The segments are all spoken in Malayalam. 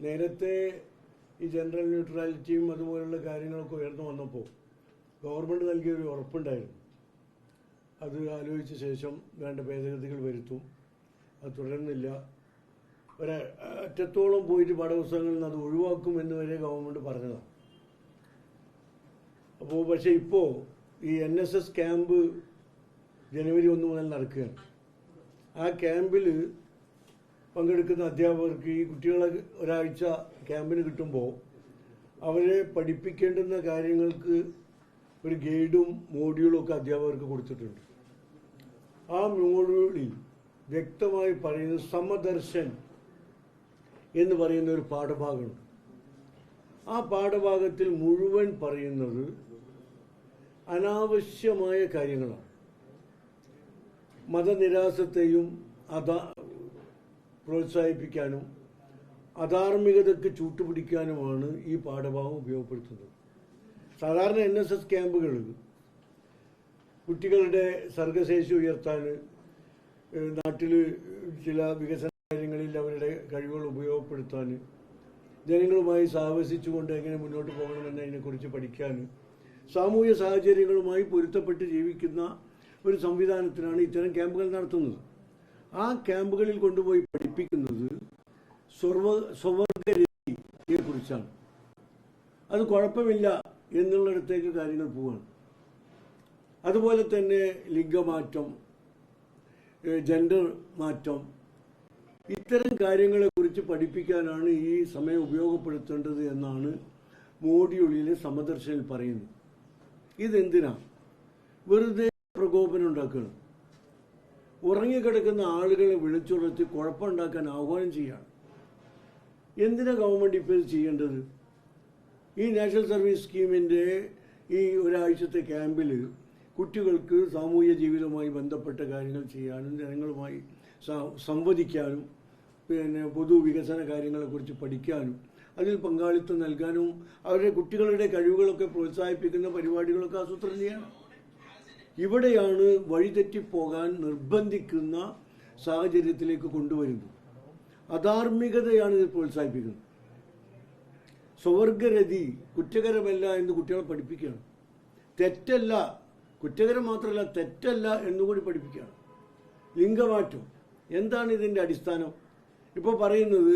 നേരത്തെ ഈ ജനറൽ ന്യൂട്രാലിറ്റിയും അതുപോലുള്ള കാര്യങ്ങളൊക്കെ ഉയർന്നു വന്നപ്പോൾ ഗവൺമെന്റ് നൽകിയ ഒരു ഉറപ്പുണ്ടായിരുന്നു. അത് ആലോചിച്ച ശേഷം വേണ്ട ഭേദഗതികൾ വരുത്തും. അത് തുടരുന്നില്ല. ഒരു അറ്റത്തോളം പോയിട്ട് പാഠപുസ്തകങ്ങളിൽ നിന്ന് അത് ഒഴിവാക്കും എന്ന് വരെ ഗവൺമെന്റ് പറഞ്ഞതാണ് അപ്പോൾ പക്ഷേ ഇപ്പോൾ ഈ എൻ എസ് എസ് ക്യാമ്പ് ജനുവരി ഒന്ന് മുതൽ നടക്കുകയാണ്. ആ ക്യാമ്പിൽ പങ്കെടുക്കുന്ന അധ്യാപകർക്ക് ഈ കുട്ടികളെ ഒരാഴ്ച ക്യാമ്പിന് കിട്ടുമ്പോൾ അവരെ പഠിപ്പിക്കേണ്ടുന്ന കാര്യങ്ങൾക്ക് ഒരു ഗൈഡും മോഡ്യൂളും ഒക്കെ അധ്യാപകർക്ക് കൊടുത്തിട്ടുണ്ട്. ആ മോഡ്യൂളിൽ വ്യക്തമായി പറയുന്നത് സമദർശൻ എന്ന് പറയുന്ന ഒരു പാഠഭാഗമുണ്ട്. ആ പാഠഭാഗത്തിൽ മുഴുവൻ പറയുന്നത് അനാവശ്യമായ കാര്യങ്ങളാണ്. മതനിരാസത്തെയും അതാ പ്രോത്സാഹിപ്പിക്കാനും അധാർമികതയ്ക്ക് ചൂട്ടുപിടിക്കാനുമാണ് ഈ പാഠഭാഗം ഉപയോഗപ്പെടുത്തുന്നത്. സാധാരണ എൻ എസ് എസ് ക്യാമ്പുകൾ കുട്ടികളുടെ സർഗശേഷി ഉയർത്താൻ നാട്ടിൽ ചില വികസന കാര്യങ്ങളിൽ അവരുടെ കഴിവുകൾ ഉപയോഗപ്പെടുത്താൻ ജനങ്ങളുമായി സാഹസിച്ചുകൊണ്ട് എങ്ങനെ മുന്നോട്ട് പോകണമെന്നതിനെക്കുറിച്ച് പഠിക്കാൻ സാമൂഹ്യ സാഹചര്യങ്ങളുമായി പൊരുത്തപ്പെട്ട് ജീവിക്കുന്ന ഒരു സംവിധാനത്തിനാണ് ഇത്തരം ക്യാമ്പുകൾ നടത്തുന്നത്. ആ ക്യാമ്പുകളിൽ കൊണ്ടുപോയി പഠിപ്പിക്കുന്നത് സ്വർവ സ്വവർഗരതിയെ കുറിച്ചാണ്. അത് കുഴപ്പമില്ല എന്നുള്ളിടത്തേക്ക് കാര്യങ്ങൾ പോവാണ്. അതുപോലെ തന്നെ ലിംഗമാറ്റം ജെൻഡർ മാറ്റം ഇത്തരം കാര്യങ്ങളെക്കുറിച്ച് പഠിപ്പിക്കാനാണ് ഈ സമയം ഉപയോഗപ്പെടുത്തേണ്ടത് എന്നാണ് മോഡിയുള്ളിലെ സമദർശനിൽ പറയുന്നത്. ഇതെന്തിനാ? വെറുതെ പ്രകോപനം ഉണ്ടാക്കുകയാണ്. ഉറങ്ങിക്കിടക്കുന്ന ആളുകളെ വിളിച്ചുണർത്തി കുഴപ്പമുണ്ടാക്കാൻ ആഹ്വാനം ചെയ്യുകയാണ് എന്തിനാ ഗവൺമെന്റ് ഇപ്പോൾ ചെയ്യേണ്ടത്? ഈ നാഷണൽ സർവീസ് സ്കീമിന്റെ ഈ ഒരാഴ്ചത്തെ ക്യാമ്പിൽ കുട്ടികൾക്ക് സാമൂഹ്യ ജീവിതവുമായി ബന്ധപ്പെട്ട കാര്യങ്ങൾ ചെയ്യാനും ജനങ്ങളുമായി സംവദിക്കാനും പിന്നെ പൊതുവികസന കാര്യങ്ങളെക്കുറിച്ച് പഠിക്കാനും അതിൽ പങ്കാളിത്തം നൽകാനും അവരുടെ കുട്ടികളുടെ കഴിവുകളൊക്കെ പ്രോത്സാഹിപ്പിക്കുന്ന പരിപാടികളൊക്കെ ആസൂത്രണം ചെയ്യണം. ഇവിടെയാണ് വഴിതെറ്റിപ്പോകാൻ നിർബന്ധിക്കുന്ന സാഹചര്യത്തിലേക്ക് കൊണ്ടുവരുന്നത്. അധാർമികതയാണ് ഇത് പ്രോത്സാഹിപ്പിക്കുന്നത്. സ്വവർഗരതി കുറ്റകരമല്ല എന്ന് കുട്ടികളെ പഠിപ്പിക്കുകയാണ്. തെറ്റല്ല കുറ്റകരം മാത്രമല്ല തെറ്റല്ല എന്നുകൂടി പഠിപ്പിക്കുകയാണ്. ലിംഗമാറ്റം. എന്താണ് ഇതിന്റെ അടിസ്ഥാനം? ഇപ്പോൾ പറയുന്നത്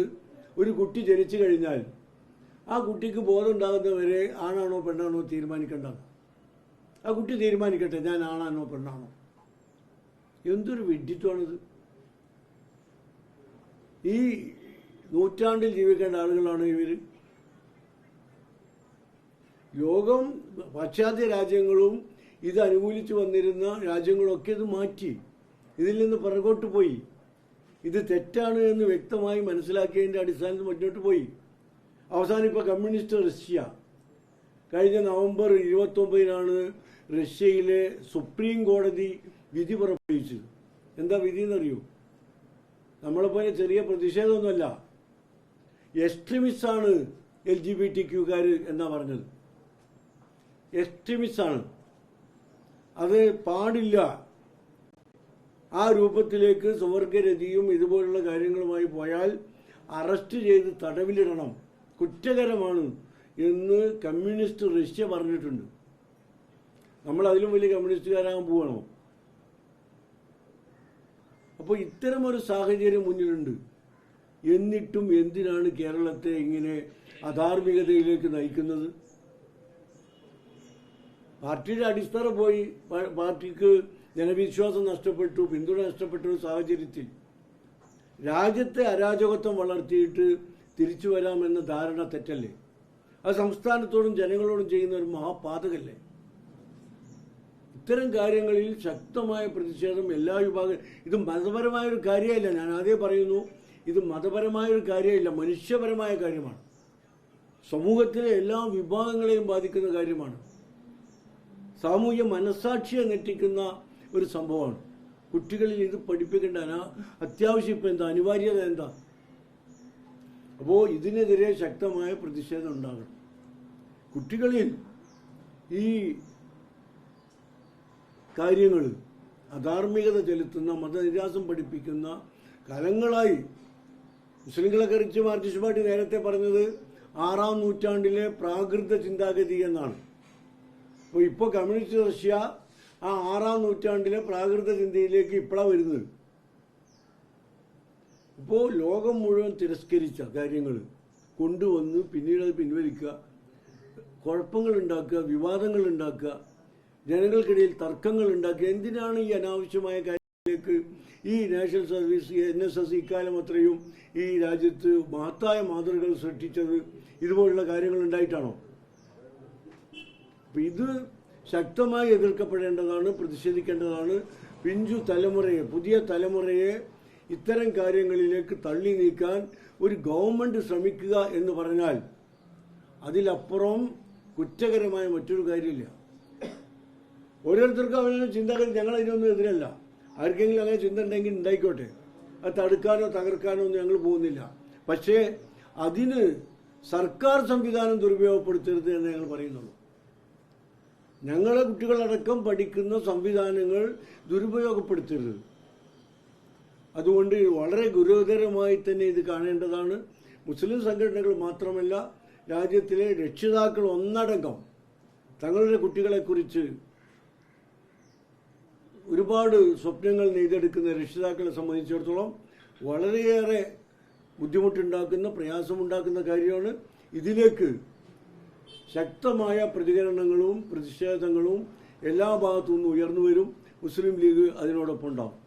ഒരു കുട്ടി ജനിച്ചു കഴിഞ്ഞാൽ ആ കുട്ടിക്ക് ബോധം ഉണ്ടാകുന്നവരെ ആണാണോ പെണ്ണാണോ തീരുമാനിക്കേണ്ടത് ആ കുട്ടി തീരുമാനിക്കട്ടെ ഞാൻ ആണാണോ പെണ്ണാണോ? എന്തൊരു വിഡ്ഢിത്വമാണിത്. ഈ നൂറ്റാണ്ടിൽ ജീവിക്കേണ്ട ആളുകളാണ് ഇവർ ലോകം പാശ്ചാത്യ രാജ്യങ്ങളും ഇത് അനുകൂലിച്ചു വന്നിരുന്ന രാജ്യങ്ങളൊക്കെ ഇത് മാറ്റി. ഇതിൽ നിന്ന് പിറകോട്ട് പോയി. ഇത് തെറ്റാണ് എന്ന് വ്യക്തമായി മനസ്സിലാക്കിയതിന്റെ അടിസ്ഥാനത്തിൽ മുന്നോട്ട് പോയി. അവസാനം ഇപ്പോൾ കമ്മ്യൂണിസ്റ്റ് റഷ്യ. കഴിഞ്ഞ നവംബർ ഇരുപത്തൊമ്പതിനാണ് റഷ്യയിലെ സുപ്രീം കോടതി വിധി പുറപ്പെടുവിച്ചത് എന്താ വിധി നമ്മളെ നമ്മളെപ്പോലെ ചെറിയ പ്രതിഷേധമൊന്നുമല്ല. എക്സ്ട്രീമിസ്റ്റാണ് എൽ ജി ബി ടി ക്യൂക്കാർ എന്നാ പറഞ്ഞത്. എക്സ്ട്രീമിസ്റ്റാണ്. അത് പാടില്ല. ആ രൂപത്തിലേക്ക് സ്വർഗരതിയും ഇതുപോലുള്ള കാര്യങ്ങളുമായി പോയാൽ അറസ്റ്റ് ചെയ്ത് തടവിലിടണം. കുറ്റകരമാണ് എന്ന് കമ്മ്യൂണിസ്റ്റ് റഷ്യ പറഞ്ഞിട്ടുണ്ട്. നമ്മൾ അതിലും വലിയ കമ്മ്യൂണിസ്റ്റുകാരാകാൻ പോവാണോ? അപ്പോൾ ഇത്തരം ഒരു സാഹചര്യം മുന്നിലുണ്ട്. എന്നിട്ടും എന്തിനാണ് കേരളത്തെ ഇങ്ങനെ അധാർമികതയിലേക്ക് നയിക്കുന്നത്? പാർട്ടിയുടെ അടിസ്ഥാന പോയി പാർട്ടിക്ക് ജനവിശ്വാസം നഷ്ടപ്പെട്ടു പിന്തുണ നഷ്ടപ്പെട്ട ഒരു സാഹചര്യത്തിൽ രാജ്യത്തെ അരാജകത്വം വളർത്തിയിട്ട് തിരിച്ചു വരാമെന്ന ധാരണ തെറ്റല്ലേ? അത് സംസ്ഥാനത്തോടും ജനങ്ങളോടും ചെയ്യുന്ന ഒരു മഹാപാതകല്ലേ? ഇത്തരം കാര്യങ്ങളിൽ ശക്തമായ പ്രതിഷേധം എല്ലാ വിഭാഗം ഇത് മതപരമായൊരു കാര്യമല്ല. ഞാൻ ആദ്യം പറയുന്നു ഇത് മതപരമായൊരു കാര്യമല്ല മനുഷ്യപരമായ കാര്യമാണ്. സമൂഹത്തിലെ എല്ലാ വിഭാഗങ്ങളെയും ബാധിക്കുന്ന കാര്യമാണ്. സാമൂഹ്യ മനസാക്ഷിയെ നെറ്റിക്കുന്ന ഒരു സംഭവമാണ്. കുട്ടികളിൽ ഇത് പഠിപ്പിക്കേണ്ട അത്യാവശ്യം ഇപ്പം എന്താ അനിവാര്യത എന്താ? അപ്പോൾ ഇതിനെതിരെ ശക്തമായ പ്രതിഷേധം ഉണ്ടാകണം. കുട്ടികളിൽ ഈ കാര്യങ്ങൾ അധാർമികത ചെലുത്തുന്ന മതനിരാസം പഠിപ്പിക്കുന്ന കാലങ്ങളായി മുസ്ലിങ്ങളെ കുറിച്ച് മാർക്സിസ്റ്റ് പാർട്ടി നേരത്തെ പറഞ്ഞത് ആറാം നൂറ്റാണ്ടിലെ പ്രാകൃത ചിന്താഗതി എന്നാണ്. അപ്പോൾ ഇപ്പോൾ കമ്മ്യൂണിസ്റ്റ് റഷ്യ ആ ആറാം നൂറ്റാണ്ടിലെ പ്രാകൃത ചിന്തയിലേക്ക് ഇപ്പോഴാണ് വരുന്നത്. ഇപ്പോൾ ലോകം മുഴുവൻ തിരസ്കരിച്ച കാര്യങ്ങൾ കൊണ്ടുവന്ന് പിന്നീട് അത് പിൻവലിക്കുക കുഴപ്പങ്ങൾ ഉണ്ടാക്കുക വിവാദങ്ങൾ ഉണ്ടാക്കുക ജനങ്ങൾക്കിടയിൽ തർക്കങ്ങൾ ഉണ്ടാക്കി. എന്തിനാണ് ഈ അനാവശ്യമായ കാര്യത്തിലേക്ക് ഈ national service N S S ഇക്കാലം അത്രയും ഈ രാജ്യത്ത് മഹത്തായ മാതൃകകൾ സൃഷ്ടിച്ചത് ഇതുപോലുള്ള കാര്യങ്ങൾ ഉണ്ടായിട്ടാണോ? ഇത് ശക്തമായി എതിർക്കപ്പെടേണ്ടതാണ് പ്രതിഷേധിക്കേണ്ടതാണ്. പിഞ്ചു തലമുറയെ പുതിയ തലമുറയെ ഇത്തരം കാര്യങ്ങളിലേക്ക് തള്ളി നീക്കാൻ ഒരു ഗവൺമെന്റ് ശ്രമിക്കുക എന്ന് പറഞ്ഞാൽ അതിലപ്പുറം കുറ്റകരമായ മറ്റൊരു കാര്യമില്ല. ഓരോരുത്തർക്കും അവരുടെ ചിന്തകൾ ഞങ്ങൾ അതിനൊന്നും എതിരല്ല. ആർക്കെങ്കിലും അങ്ങനെ ചിന്ത ഉണ്ടെങ്കിൽ ഉണ്ടായിക്കോട്ടെ. അത് തടുക്കാനോ തകർക്കാനോ ഒന്നും ഞങ്ങൾ പോകുന്നില്ല. പക്ഷേ അതിന് സർക്കാർ സംവിധാനം ദുരുപയോഗപ്പെടുത്തരുത് എന്ന് ഞങ്ങൾ പറയുന്നുള്ളൂ. ഞങ്ങളെ കുട്ടികളടക്കം പഠിക്കുന്ന സംവിധാനങ്ങൾ ദുരുപയോഗപ്പെടുത്തരുത്. അതുകൊണ്ട് വളരെ ഗുരുതരമായി തന്നെ ഇത് കാണേണ്ടതാണ്. മുസ്ലിം സംഘടനകൾ മാത്രമല്ല രാജ്യത്തിലെ രക്ഷിതാക്കൾ ഒന്നടങ്കം തങ്ങളുടെ കുട്ടികളെക്കുറിച്ച് ഒരുപാട് സ്വപ്നങ്ങൾ നെയ്തെടുക്കുന്ന രക്ഷിതാക്കളെ സംബന്ധിച്ചിടത്തോളം വളരെയേറെ ബുദ്ധിമുട്ടുണ്ടാക്കുന്ന പ്രയാസമുണ്ടാക്കുന്ന കാര്യമാണ്. ഇതിലേക്ക് ശക്തമായ പ്രതികരണങ്ങളും പ്രതിഷേധങ്ങളും എല്ലാ ഭാഗത്തു നിന്നും ഉയർന്നു വരും. മുസ്ലിം ലീഗ് അതിനോടൊപ്പം ഉണ്ടാവും.